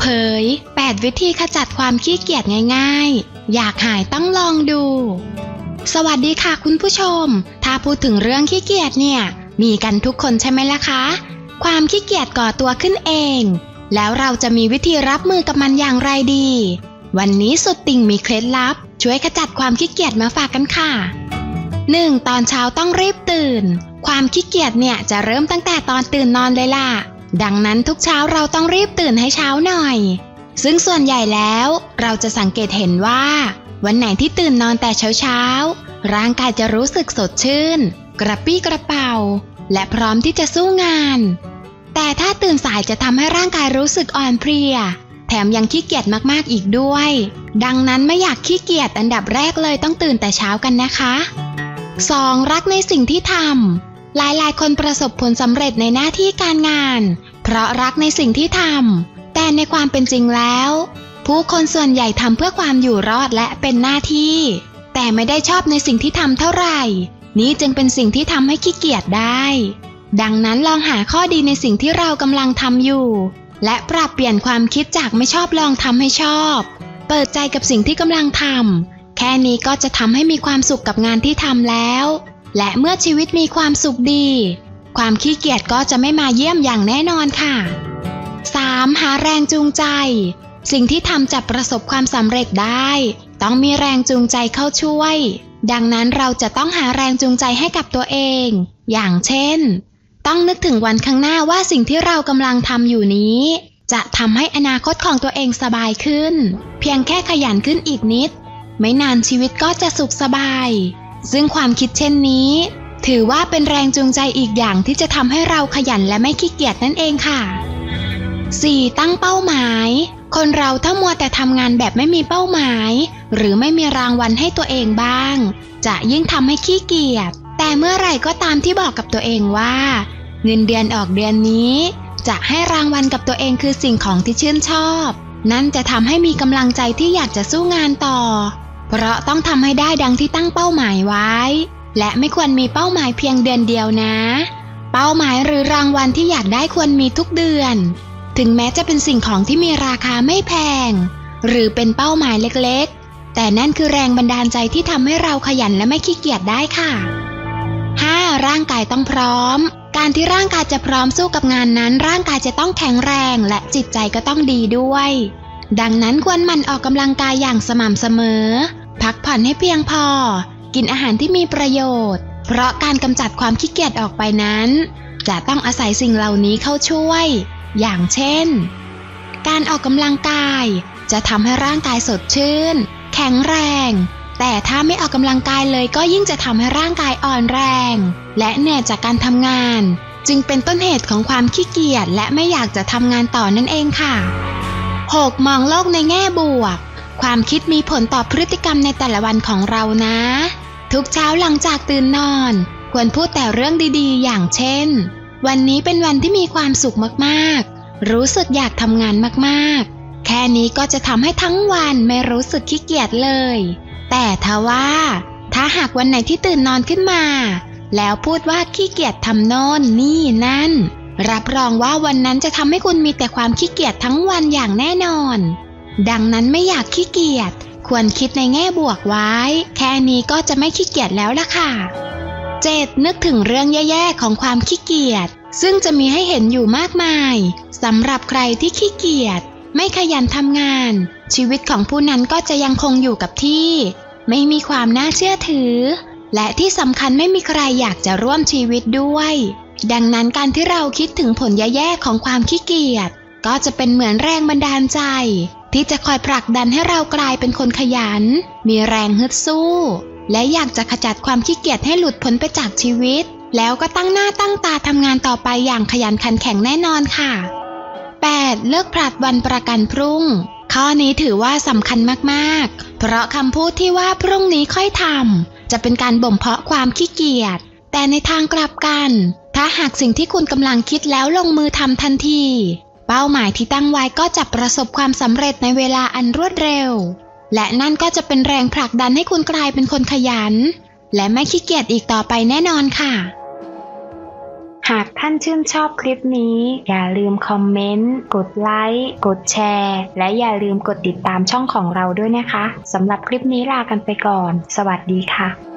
เผย 8 วิธีขจัดความขี้เกียจง่ายๆ อยากหายต้องลองดู สวัสดีค่ะคุณผู้ชม ถ้าพูดถึงเรื่องขี้เกียจเนี่ย มีกันทุกคนใช่ไหมล่ะคะ ความขี้เกียจก่อตัวขึ้นเอง แล้วเราจะมีวิธีรับมือกับมันอย่างไรดี วันนี้สุดติ่งมีเคล็ดลับ ช่วยขจัดความขี้เกียจมาฝากกันค่ะ 1. ตอนเช้าต้องรีบตื่น ความขี้เกียจเนี่ยจะเริ่มตั้งแต่ตอนตื่นนอนเลยล่ะ ดังนั้นทุกเช้าเราต้องรีบตื่นให้เช้าหน่อย ซึ่งส่วนใหญ่แล้วเราจะสังเกตเห็นว่า วันไหนที่ตื่นนอนแต่เช้าๆร่างกายจะรู้สึกสดชื่น กระปี้กระเป๋า และพร้อมที่จะสู้งาน แต่ถ้าตื่นสายจะทำให้ร่างกายรู้สึกอ่อนเพลีย แถมยังขี้เกียจมากๆอีกด้วย ดังนั้นไม่อยากขี้เกียจอันดับแรกเลยต้องตื่นแต่เช้ากันนะคะ 2. รักในสิ่งที่ทำ หลายๆคนประสบผลสำเร็จในหน้าที่การงาน เพราะรักในสิ่งที่ทำ แต่ในความเป็นจริงแล้ว ผู้คนส่วนใหญ่ทำเพื่อความอยู่รอดและเป็นหน้าที่ แต่ไม่ได้ชอบในสิ่งที่ทำเท่าไหร่ นี้จึงเป็นสิ่งที่ทำให้ขี้เกียจได้ ดังนั้นลองหาข้อดีในสิ่งที่เรากำลังทำอยู่ และปรับเปลี่ยนความคิดจากไม่ชอบลองทำให้ชอบ เปิดใจกับสิ่งที่กำลังทำแค่นี้ก็จะทำให้มีความสุขกับงานที่ทำแล้ว และเมื่อชีวิตมีความสุขดี ความขี้เกียจก็จะไม่มาเยี่ยมอย่างแน่นอนค่ะ 3. หาแรงจูงใจ สิ่งที่ทำจะประสบความสำเร็จได้ ต้องมีแรงจูงใจเข้าช่วย ดังนั้นเราจะต้องหาแรงจูงใจให้กับตัวเอง อย่างเช่น ต้องนึกถึงวันข้างหน้าว่าสิ่งที่เรากำลังทำอยู่นี้ จะทำให้อนาคตของตัวเองสบายขึ้น เพียงแค่ขยันขึ้นอีกนิด ไม่นานชีวิตก็จะสุขสบาย ซึ่งความคิดเช่นนี้ ถือว่าเป็นแรงจูงใจอีกอย่างที่จะทำให้เราขยันและไม่ขี้เกียจนั่นเองค่ะ 4. ตั้งเป้าหมาย คนเราถ้ามัวแต่ทำงานแบบไม่มีเป้าหมาย หรือไม่มีรางวัลให้ตัวเองบ้าง จะยิ่งทำให้ขี้เกียจ แต่เมื่อไหร่ก็ตามที่บอกกับตัวเองว่า เงินเดือนออกเดือนนี้ จะให้รางวัลกับตัวเองคือสิ่งของที่ชื่นชอบ นั่นจะทำให้มีกำลังใจที่อยากจะสู้งานต่อ เพราะต้องทำให้ได้ดังที่ตั้งเป้าหมายไว้ และไม่ควรมีเป้าหมายเพียงเดือนเดียวนะ เป้าหมายหรือรางวัลที่อยากได้ควรมีทุกเดือน ถึงแม้จะเป็นสิ่งของที่มีราคาไม่แพง หรือเป็นเป้าหมายเล็กๆ แต่นั่นคือแรงบันดาลใจที่ทำให้เราขยันและไม่ขี้เกียจได้ค่ะ 5. ร่างกายต้องพร้อม การที่ร่างกายจะพร้อมสู้กับงานนั้น ร่างกายจะต้องแข็งแรงและจิตใจก็ต้องดีด้วย ดังนั้นควรหมั่นออกกำลังกายอย่างสม่ำเสมอ พักผ่อนให้เพียงพอ กินอาหารที่มีประโยชน์ เพราะการกำจัดความขี้เกียจออกไปนั้น จะต้องอาศัยสิ่งเหล่านี้เข้าช่วย อย่างเช่น การออกกำลังกาย จะทำให้ร่างกายสดชื่น แข็งแรง แต่ถ้าไม่ออกกำลังกายเลยก็ยิ่งจะทำให้ร่างกายอ่อนแรง และเหนื่อยจากการทำงาน จึงเป็นต้นเหตุของความขี้เกียจและไม่อยากจะทำงานต่อนั่นเองค่ะ 6. มองโลกในแง่บวก ความคิดมีผลต่อพฤติกรรมในแต่ละวันของเรานะ ทุกเช้าหลังจากตื่นนอน ควรพูดแต่เรื่องดีๆ อย่างเช่น วันนี้เป็นวันที่มีความสุขมากๆ รู้สึกอยากทำงานมากๆ แค่นี้ก็จะทำให้ทั้งวันไม่รู้สึกขี้เกียจเลย แต่ถ้าว่า ถ้าหากวันไหนที่ตื่นนอนขึ้นมา แล้วพูดว่าขี้เกียจทำโน่นนี่นั่น รับรองว่าวันนั้นจะทำให้คุณมีแต่ความขี้เกียจทั้งวันอย่างแน่นอน ดังนั้นไม่อยากขี้เกียจ ควรคิดในแง่บวกไว้ แค่นี้ก็จะไม่ขี้เกียจแล้วล่ะค่ะ 7. นึกถึงเรื่องแย่ๆของความขี้เกียจ ซึ่งจะมีให้เห็นอยู่มากมายสำหรับใครที่ขี้เกียจ ไม่ขยันทำงาน ชีวิตของผู้นั้นก็จะยังคงอยู่กับที่ ไม่มีความน่าเชื่อถือ และที่สำคัญไม่มีใครอยากจะร่วมชีวิตด้วย ดังนั้นการที่เราคิดถึงผลแย่ๆของความขี้เกียจ ก็จะเป็นเหมือนแรงบันดาลใจ ที่จะคอยผลักดันให้เรากลายเป็นคนขยัน มีแรงฮึดสู้ และอยากจะขจัดความขี้เกียจให้หลุดพ้นไปจากชีวิต แล้วก็ตั้งหน้าตั้งตาทำงานต่อไปอย่างขยันขันแข็งแน่นอนค่ะ 8. เลิกผลัดวันประกันพรุ่ง ข้อนี้ถือว่าสำคัญมากๆ เพราะคำพูดที่ว่าพรุ่งนี้ค่อยทำจะเป็นการบ่มเพาะความขี้เกียจ แต่ในทางกลับกัน ถ้าหากสิ่งที่คุณกำลังคิดแล้วลงมือทำทันที เป้าหมายที่ตั้งไว้ก็จะประสบความสำเร็จในเวลาอันรวดเร็ว และนั่นก็จะเป็นแรงผลักดันให้คุณกลายเป็นคนขยัน และไม่ขี้เกียจอีกต่อไปแน่นอนค่ะ หากท่านชื่นชอบคลิปนี้ อย่าลืมคอมเมนต์ กดไลค์ กดแชร์ และอย่าลืมกดติดตามช่องของเราด้วยนะคะสำหรับคลิปนี้ลากันไปก่อน สวัสดีค่ะ